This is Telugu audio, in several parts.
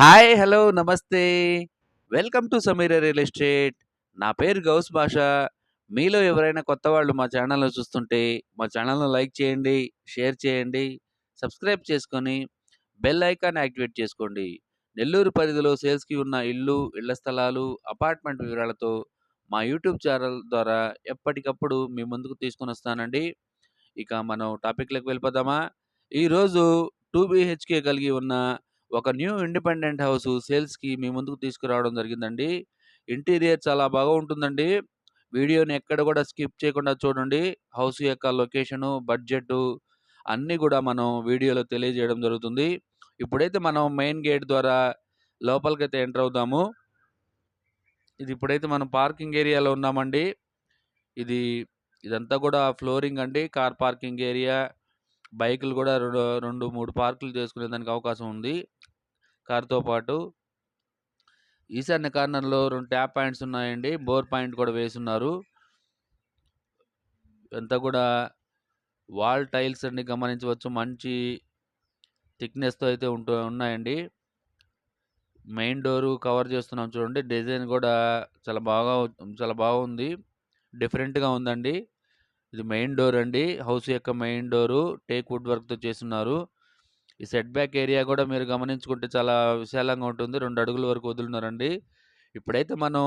హాయ్! హలో! నమస్తే! Welcome to Sameera real estate. నా పేరు గౌస్ భాష మీలో ఎవరైనా కొత్తవాళ్ళు మా ఛానల్లో చూస్తుంటే, మా ఛానల్ను లైక్ చేయండి, షేర్ చేయండి, సబ్స్క్రైబ్ చేసుకొని, బెల్ ఐకాన్ యాక్టివేట్ చేసుకోండి. నెల్లూరు పరిధిలో సేల్స్‌కి ఉన్న ఇల్లు, ఇళ్ళ స్థలాలు, అపార్ట్మెంట్ వివరాలతో మా యూట్యూబ్ ఛానల్ ద్వారా ఎప్పటికప్పుడు మీ ముందుకు తీసుకొనొస్తానండి. ఇక మనం టాపిక్లకు వెళ్ళిపోదామా? ఈరోజు టూ బీహెచ్‌కే కలిగి ఉన్న ఒక న్యూ ఇండిపెండెంట్ హౌస్ సేల్స్‌కి మీ ముందుకు తీసుకురావడం జరిగిందండి. ఇంటీరియర్ చాలా బాగా ఉంటుందండి. వీడియోని ఎక్కడ కూడా స్కిప్ చేయకుండా చూడండి. హౌస్ యొక్క లొకేషను, బడ్జెట్ అన్నీ కూడా మనం వీడియోలో తెలియజేయడం జరుగుతుంది. ఇప్పుడైతే మనం మెయిన్ గేట్ ద్వారా లోపలికైతే ఎంటర్ అవుదాము. ఇది ఇప్పుడైతే మనం పార్కింగ్ ఏరియాలో ఉన్నామండి. ఇది ఇదంతా కూడా ఫ్లోరింగ్ అండి. Car parking area. బైకులు కూడా రెండు 2, 3 పార్కులు చేసుకునే దానికి అవకాశం ఉంది. కార్‌తో పాటు. ఈశాన్య కార్నర్‌లో రెండు ట్యాప్ పాయింట్స్ ఉన్నాయండి. బోర్ పాయింట్ కూడా వేసున్నారు. అంతా కూడా వాల్ టైల్స్ అన్ని గమనించవచ్చు. మంచి థిక్‌నెస్‌తో అయితే ఉంటూ ఉన్నాయండి. మెయిన్ డోరు కవర్ చేస్తున్నాం చూడండి. డిజైన్ కూడా చాలా బాగా చాలా బాగుంది. డిఫరెంట్‌గా ఉందండి. ఇది మెయిన్ డోర్ అండి. హౌస్ యొక్క మెయిన్ డోరు టేక్ వుడ్ వర్క్‌తో చేసున్నారు. ఈ సెట్ బ్యాక్ ఏరియా కూడా మీరు గమనించుకుంటే చాలా విశాలంగా ఉంటుంది. రెండు అడుగుల వరకు వదులున్నారండి. ఇప్పుడైతే మనం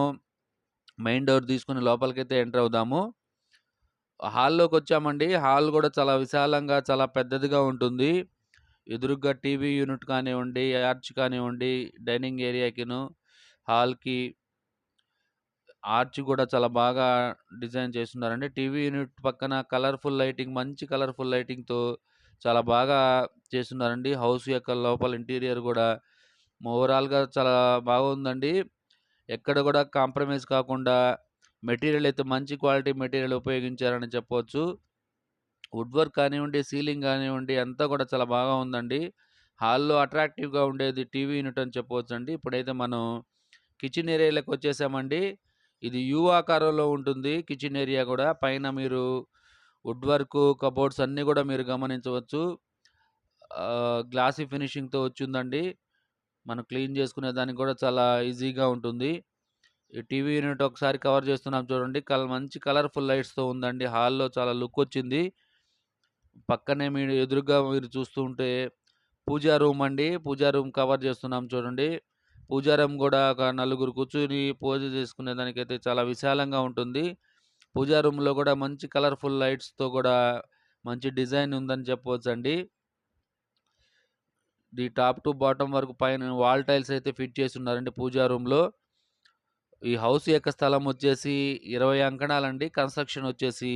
మెయిన్ డోర్ తీసుకుని లోపలికైతే ఎంటర్ అవుదాము. హాల్లోకి వచ్చామండి హాల్ కూడా చాలా విశాలంగా, చాలా పెద్దదిగా ఉంటుంది. ఎదురుగ్గా టీవీ యూనిట్ కానివ్వండి, ఆర్చ్ కానివ్వండి, డైనింగ్ ఏరియాకిను, హాల్‌కి ఆర్చ్ కూడా చాలా బాగా డిజైన్ చేస్తున్నారండి టీవీ యూనిట్ పక్కన కలర్‌ఫుల్ లైటింగ్ మంచి కలర్‌ఫుల్ లైటింగ్‌తో చాలా బాగా చేస్తున్నారండి హౌస్ యొక్క లోపల ఇంటీరియర్ కూడా ఓవరాల్‌గా చాలా బాగుందండి. ఎక్కడ కూడా కాంప్రమైజ్ కాకుండా మెటీరియల్ అయితే మంచి క్వాలిటీ మెటీరియల్ ఉపయోగించారని చెప్పవచ్చు వుడ్ వర్క్ కానివ్వండి, సీలింగ్ కానివ్వండి అంతా కూడా చాలా బాగా ఉందండి. హాల్‌లో అట్రాక్టివ్‌గా ఉండేది టీవీ యూనిట్ అని చెప్పవచ్చండి. ఇప్పుడైతే మనం కిచెన్ ఏరియాలోకొచ్చేసామండి. ఇది యూ ఆకారంలో ఉంటుంది కిచెన్ ఏరియా కూడా పైన మీరు వుడ్ వర్క్ కబోర్డ్స్ అన్నీ కూడా మీరు గమనించవచ్చు. గ్లాసీ ఫినిషింగ్‌తో వచ్చిందండి మనం క్లీన్ చేసుకునే దానికి కూడా చాలా ఈజీగా ఉంటుంది. ఈ టీవీ యూనిట్ ఒకసారి కవర్ చేస్తున్నాం చూడండి. కల మంచి కలర్‌ఫుల్ లైట్స్‌తో ఉందండి. హాల్‌లో చాలా లుక్ వచ్చింది. పక్కనే మీరు ఎదురుగా మీరు చూస్తూ ఉంటే పూజా రూమ్ అండి. పూజా రూమ్ కవర్ చేస్తున్నాం చూడండి. పూజారం కూడా ఒక నలుగురు కూర్చొని పూజ చేసుకునే దానికైతే చాలా విశాలంగా ఉంటుంది. పూజా రూమ్‌లో కూడా మంచి కలర్‌ఫుల్ లైట్స్‌తో కూడా మంచి డిజైన్ ఉందని చెప్పవచ్చండి. ది టాప్ టు బాటమ్ వరకు పైన వాల్ టైల్స్ అయితే ఫిట్ చేసున్నారండి పూజా రూమ్‌లో. ఈ హౌస్ యొక్క స్థలం వచ్చేసి 20 అంకణాలండి. కన్‌స్ట్రక్షన్ వచ్చేసి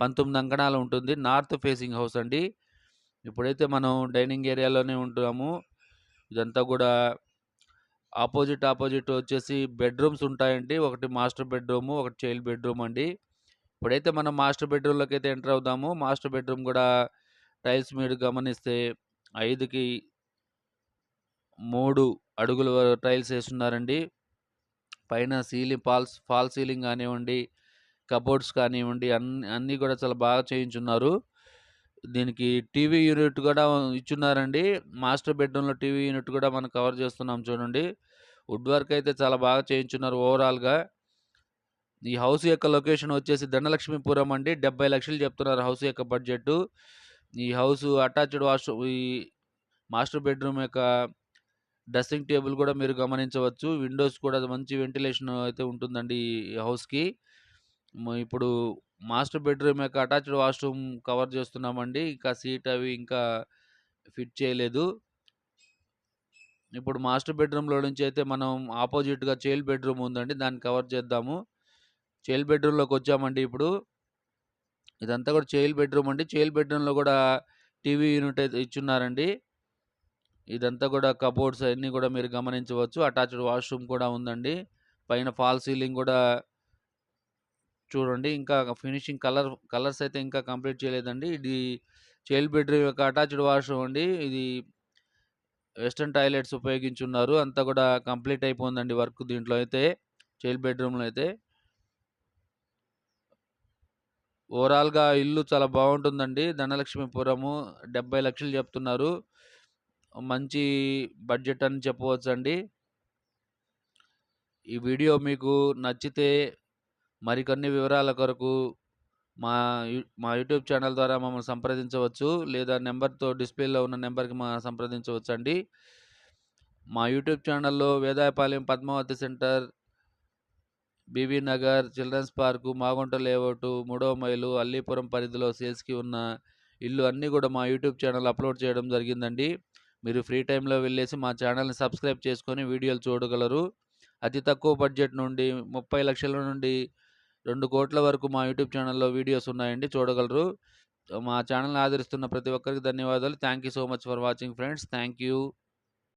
19 అంకణాలు ఉంటుంది. నార్త్ ఫేసింగ్ హౌస్ అండి. ఇప్పుడైతే మనం డైనింగ్ ఏరియాలోనే ఉంటున్నాము. ఇదంతా కూడా ఆపోజిట్, ఆపోజిట్ వచ్చేసి బెడ్‌రూమ్స్ ఉంటాయండి. ఒకటి మాస్టర్ బెడ్‌రూము, ఒకటి చైల్డ్ బెడ్‌రూమ్ అండి. ఇప్పుడైతే మనం మాస్టర్ బెడ్రూమ్లోకి అయితే ఎంటర్ అవుదాము. మాస్టర్ బెడ్‌రూమ్ కూడా టైల్స్ మీరు గమనిస్తే 5కి 3 అడుగుల టైల్స్ వేస్తున్నారండి పైన సీలింగ్ ఫాల్స్ ఫాల్ సీలింగ్ కానివ్వండి కబోర్డ్స్ కానివ్వండి అన్ని అన్నీ కూడా చాలా బాగా చేయించున్నారు. దీనికి టీవీ యూనిట్ కూడా ఇచ్చున్నారండి. మాస్టర్ బెడ్‌రూమ్‌లో టీవీ యూనిట్ కూడా మనం కవర్ చేస్తున్నాం చూడండి. వుడ్ వర్క్ అయితే చాలా బాగా చేయించున్నారు ఓవరాల్‌గా. ఈ హౌస్ యొక్క లొకేషన్ వచ్చేసి ధనలక్ష్మీపురం అండి. 70,00,000 చెప్తున్నారు హౌస్ యొక్క బడ్జెట్ ఈ హౌస్ అటాచ్డ్ వాష్‌రూమ్ ఈ మాస్టర్ బెడ్‌రూమ్ యొక్క డ్రెస్సింగ్ టేబుల్ కూడా మీరు గమనించవచ్చు. విండోస్ కూడా మంచి వెంటిలేషన్ అయితే ఉంటుందండి ఈ హౌస్‌కి. ఇప్పుడు మాస్టర్ బెడ్‌రూమ్ యొక్క అటాచ్డ్ వాష్‌రూమ్ కవర్ చేస్తున్నామండి. ఇంకా సీట్ అవి ఇంకా ఫిట్ చేయలేదు. ఇప్పుడు మాస్టర్ బెడ్‌రూమ్‌లో నుంచి అయితే మనం ఆపోజిట్‌గా చైల్డ్ బెడ్‌రూమ్ ఉందండి. దాన్ని కవర్ చేద్దాము. చైల్డ్ బెడ్‌రూమ్‌లోకొచ్చామండి ఇప్పుడు. ఇదంతా కూడా చైల్డ్ బెడ్‌రూమ్ అండి. చైల్డ్ బెడ్‌రూమ్‌లో కూడా టీవీ యూనిట్ అయితే ఇచ్చున్నారండి. ఇదంతా కూడా కబోర్డ్స్ అన్నీ కూడా మీరు గమనించవచ్చు. అటాచ్డ్ వాష్‌రూమ్ కూడా ఉందండి. పైన ఫాల్ సీలింగ్ కూడా చూడండి. ఇంకా ఫినిషింగ్ కలర్ కలర్స్ అయితే ఇంకా కంప్లీట్ చేయలేదండి. ఇది చైల్డ్ బెడ్‌రూమ్ యొక్క అటాచ్డ్ వాష్‌రూమ్ అండి. ఇది వెస్ట్రన్ టాయిలెట్స్ ఉపయోగించున్నారు. అంతా కూడా కంప్లీట్ అయిపోయిందండి వర్క్ దీంట్లో అయితే. చైల్డ్ బెడ్‌రూమ్‌లో అయితే. ఓవరాల్‌గా ఇల్లు చాలా బాగుంటుందండి ధనలక్ష్మీపురము 70,00,000 చెప్తున్నారు. మంచి బడ్జెట్ అని చెప్పవచ్చండి. ఈ వీడియో మీకు నచ్చితే మరికొన్ని వివరాల కొరకు మా యూ మా యూట్యూబ్ ఛానల్ ద్వారా మమ్మల్ని సంప్రదించవచ్చు. లేదా నెంబర్తో డిస్‌ప్లేలో ఉన్న నెంబర్కి మా సంప్రదించవచ్చండి. మా యూట్యూబ్ ఛానల్‌లో Vedayapalem Padmavathi centre BV Nagar, children's park, Magunta layout మూడవ మైలు, అల్లీపురం పరిధిలో సేల్స్‌కి ఉన్న ఇల్లు అన్నీ కూడా మా యూట్యూబ్ ఛానల్ అప్‌లోడ్ చేయడం జరిగిందండి. మీరు ఫ్రీ టైంలో వెళ్ళేసి మా ఛానల్‌ని సబ్స్క్రైబ్ చేసుకొని వీడియోలు చూడగలరు. అతి తక్కువ బడ్జెట్ నుండి ముప్పై లక్షల నుండి రెండు కోట్ల వరకు మా యూట్యూబ్ ఛానల్‌లో వీడియోస్ ఉన్నాయండి చూడగలరు. మా ఛానల్‌ని ఆదరిస్తున్న ప్రతి ఒక్కరికి ధన్యవాదాలు. Thank you so much for watching friends. Thank you.